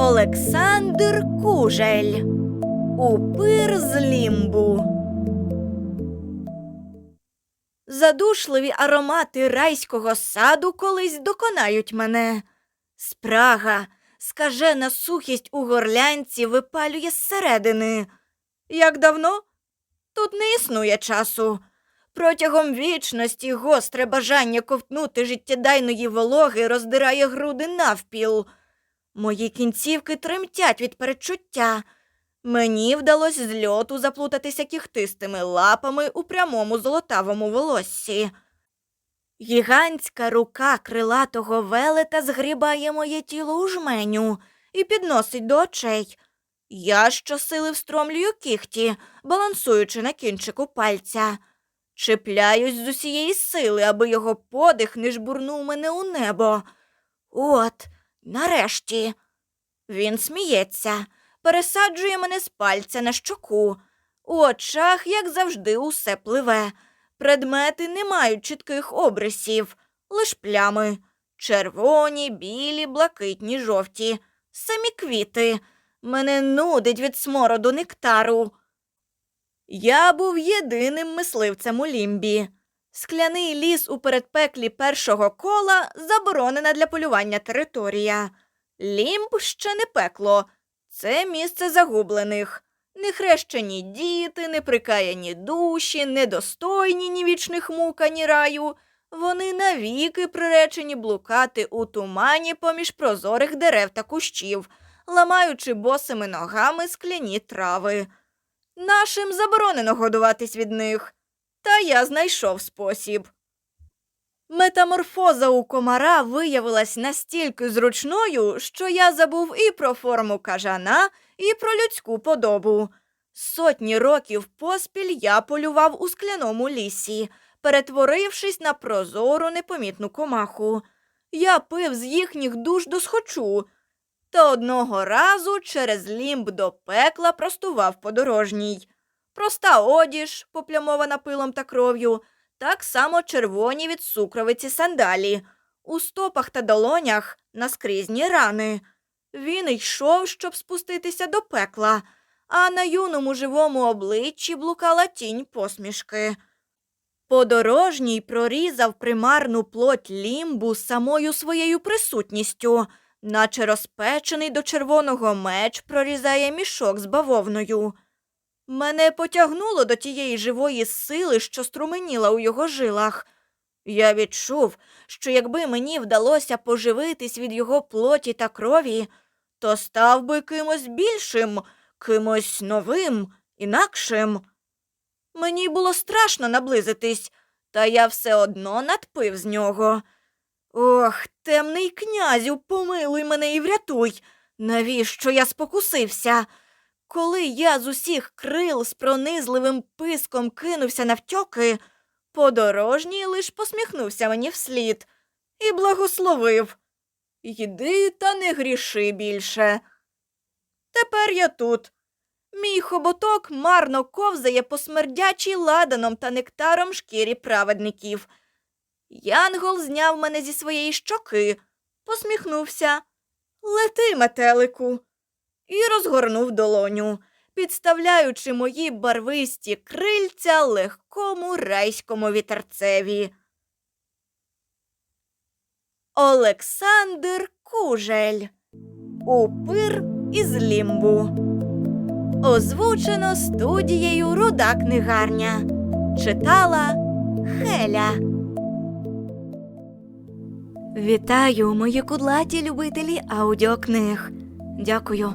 Олександр Кужель Упир з лімбу. Задушливі аромати райського саду колись доконають мене. Спрага, скажена сухість у горлянці випалює зсередини. Як давно? Тут не існує часу. Протягом вічності гостре бажання ковтнути життєдайної вологи роздирає груди навпіл. Мої кінцівки тремтять від перечуття. Мені вдалося з льоту заплутатися кіхтистими лапами у прямому золотавому волоссі. Гігантська рука крилатого велета згрібає моє тіло у жменю і підносить до очей. Я щосили встромлюю кіхті, балансуючи на кінчику пальця. Чіпляюсь з усієї сили, аби його подих не жбурнув мене у небо. От, нарешті. Він сміється, пересаджує мене з пальця на щоку. У очах, як завжди, усе пливе. Предмети не мають чітких обрисів, лиш плями. Червоні, білі, блакитні, жовті. Самі квіти. Мене нудить від смороду нектару. Я був єдиним мисливцем у лімбі. Скляний ліс у передпеклі першого кола заборонена для полювання територія. Лімб ще не пекло. Це місце загублених. Нехрещені діти, неприкаяні душі, недостойні ні вічних мук, ані раю. Вони навіки приречені блукати у тумані поміж прозорих дерев та кущів, ламаючи босими ногами скляні трави. Нашим заборонено годуватись від них. Та я знайшов спосіб. Метаморфоза у комара виявилась настільки зручною, що я забув і про форму кажана, і про людську подобу. Сотні років поспіль я полював у скляному лісі, перетворившись на прозору непомітну комаху. Я пив з їхніх душ до схочу, та одного разу через лімб до пекла простував подорожній. Проста одіж, поплямована пилом та кров'ю, так само червоні від сукровиці сандалі, у стопах та долонях наскрізні рани. Він йшов, щоб спуститися до пекла, а на юному живому обличчі блукала тінь посмішки. Подорожній прорізав примарну плоть лімбу самою своєю присутністю, наче розпечений до червоного меч прорізає мішок з бавовною. Мене потягнуло до тієї живої сили, що струменіла у його жилах. Я відчув, що якби мені вдалося поживитись від його плоті та крові, то став би кимось більшим, кимось новим, інакшим. Мені було страшно наблизитись, та я все одно надпив з нього. Ох, темний князю, помилуй мене і врятуй. Навіщо я спокусився? Коли я з усіх крил з пронизливим писком кинувся навтьоки, подорожній лиш посміхнувся мені вслід і благословив. Йди та не гріши більше. Тепер я тут. Мій хоботок марно ковзає по смердячій ладаном та нектаром шкірі праведників. Янгол зняв мене зі своєї щоки, посміхнувся. Лети, метелику і розгорнув долоню, підставляючи мої барвисті крильця легкому райському вітерцеві. Олександр Кужель Упир із лімбу. Озвучено студією Руда книгарня. Читала Хеля. Вітаю, мої кудлаті любителі аудіокниг. Дякую